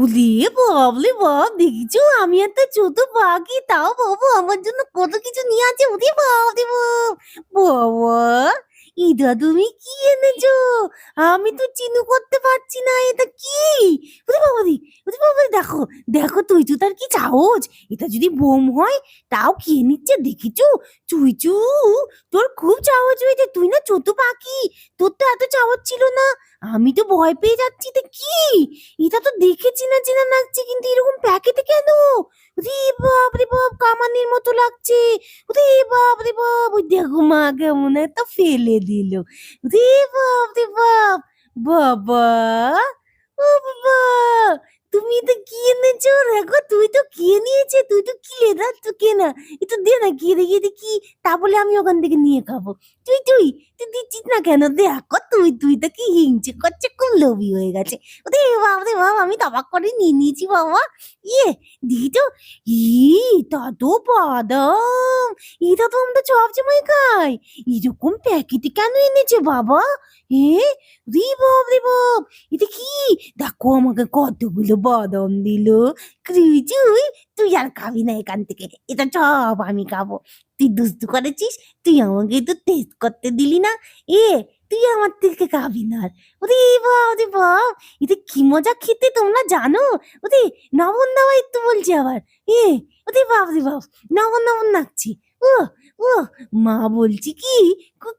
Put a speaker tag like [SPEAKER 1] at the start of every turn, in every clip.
[SPEAKER 1] উলি বাবলে বাপ দেখেছ? আমি একটা ছোট পাখি তাও বাবু আমার জন্য কত কিছু নিয়ে আছে উদি বাপ বাবা এটা তুমি কি এনেছো? আমি তো চিনু করতে পারছি না এটা কি? উলি বাবা রে উলি বাবা রে, দেখো দেখো তুই তো তার কি চাওজ এটা যদি বোম হয় তাও খেয়ে নিচ্ছে? দেখেছ? চুইচু তোর খুব চাওয়াজ হয়েছে তুই না ছোট পাখি তোর তো এত চাওয়াজ ছিল না। আমি তো ভয় পেয়ে যাচ্ছি তো কি? এটা তো দেখে চেনা চেনা লাগছে কিন্তু এরকম প্যাকেটে কেন? রে বাপ রে বাপ, কামানির মতো লাগছে। রে বাপ রে বাপ, ওই দেখো মা কেমন একটা ফেলে দিল। রে বাপ রে বাপ, বাবা, ও বাবা তুমি তো কি এনেছো দেখো তুই তো কি নিয়েছে, তুই তো কি লেদা তো কে না। একটু দে না কি দেখি কি, তা বলে আমি ওখান থেকে নিয়ে খাব। তুই তুই তুই দিচ্ছিস না কেন? দেখো তুই তুই তো কি হিংচে করছে খুব লোভী হয়ে গেছে। ওরে বাবা রে বাবা, আমি তো অবাক করে নিয়ে নিয়েছি বাবা। ইয়ে দেখি তো, ই, তো বাদাম, এটা তো আমরা সবসময় খাই। এরকম প্যাকেটে কেন এনেছে বাবা? এ, রে বাপ রে বাপ, এটা কি? দেখো আমাকে কতগুলো বাদাম দিল। তুই তুই আর খাবি না এখান থেকে। এটা সব আমি খাব। তুই দুস্তু করেছিস, তুই আমাকে তো টেস্ট করতে দিলি না। এ, তুই আমার থেকে খাবি না ওরে বাপ ওরে বাপ, এটা কি মজা খেতে তোমরা জানো? ওরে নবন নামা তো বলছি আবার। এ, ওরে বাপ রে বাপ নবন নবন নাকছি ও ও, মা বলছি কি?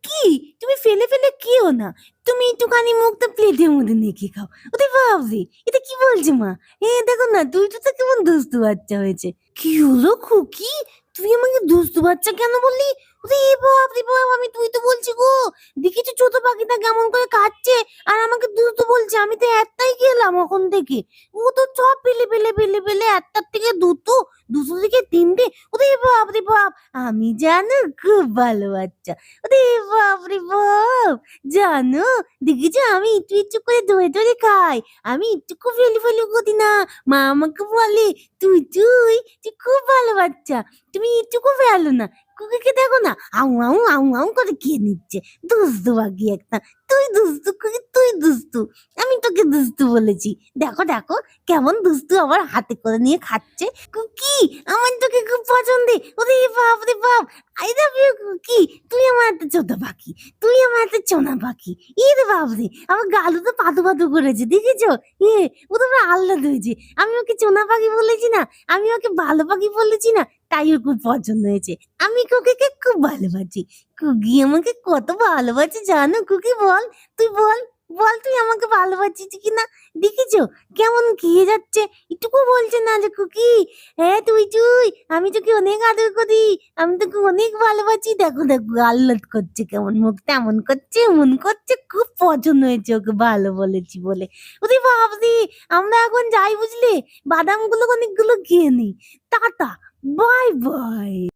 [SPEAKER 1] কি তুমি ফেলে ফেলে কেও না? তুমি একটুখানি মুখটা প্লেটের মধ্যে নেখে খাও। ওরে বাপ রে, এটা কি বলছে মা? এ, দেখো না তুই তো কেমন দুস্তু বাচ্চা হয়েছে। কি হলো খুকি তুই আমাকে দুস্তু বাচ্চা কেন বললি? বাপ রে বাপ, আমি তুই তো বলছি গো, দেখেছি ছোট পাখিটা কেমন করে খাচ্ছে আর আমাকে দুটো বলছে, আমি তো একটাই খেলাম ওখান থেকে। ও তো সব পেলে পেলে পেলে পেলে, একটার থেকে দুটো দুটো থেকে তিনটে। ওরে বাপ রে বাপ, আমি জানো খুব ভালো বাচ্চা। ওরে বাপ রে বাপ, জানো, দেখেছ? আমি একটু একটু করে ধরে ধরে খাই। আমি একটুকু ফেলে ফেলে করি না। মা আমাকে বলে, তুই তুই তুই খুব ভালো বাচ্চা। তুমি একটুকু ফেলো না। কুকুরকে দেখো না, আউ আউ আউ আউ করে খেয়ে নিচ্ছে। দুস্তু বাকি একটা। তুই দুস্তু কুকি, তুই দুস্তু আমি তোকে দুস্তু বলেছি। দেখো দেখো, কেমন দুস্তু আবার হাতে করে নিয়ে খাচ্ছে। কুকি, আমার তোকে খুব পছন্দে। ওরে বাপ রে বাপ। I love you cookie. তুই আমার একটা ছোট পাখি তুই আমার একটা চোনা পাখি ই রে বাপ রে, আমার গালু তো পাতু পাতু করেছে, দেখেছ? এ, ও তো পুরো আহ্লাদ হয়েছে আমি ওকে চোনা পাখি বলেছি না, আমি ওকে ভালো পাখি বলেছি না তাই ওর খুব পছন্দ হয়েছে। আমি কুকিকে খুব ভালোবাসি। কুকি আমাকে কত ভালোবাসে জানো? কুকি বল, তুই বল। বল তুই আমাকে ভালোবাসিস কিনা? দেখেছ? কেমন খেয়ে যাচ্ছে? একটুকু বলছে না যে কুকি হ্যাঁ তুই তুই আমি তোকে অনেক আদর করি। আমি তোকে অনেক ভালোবাসি। দেখো দেখো, আহ্লাদ করছে কেমন মুখ। তেমন করছে, এমন করছে। খুব পছন্দ হয়েছে ওকে ভালো বলেছি বলে। ওরে বাবরি আমরা এখন যাই বুঝলে? বাদামগুলো অনেকগুলো খেয়ে নিই। টাটা। Bye bye.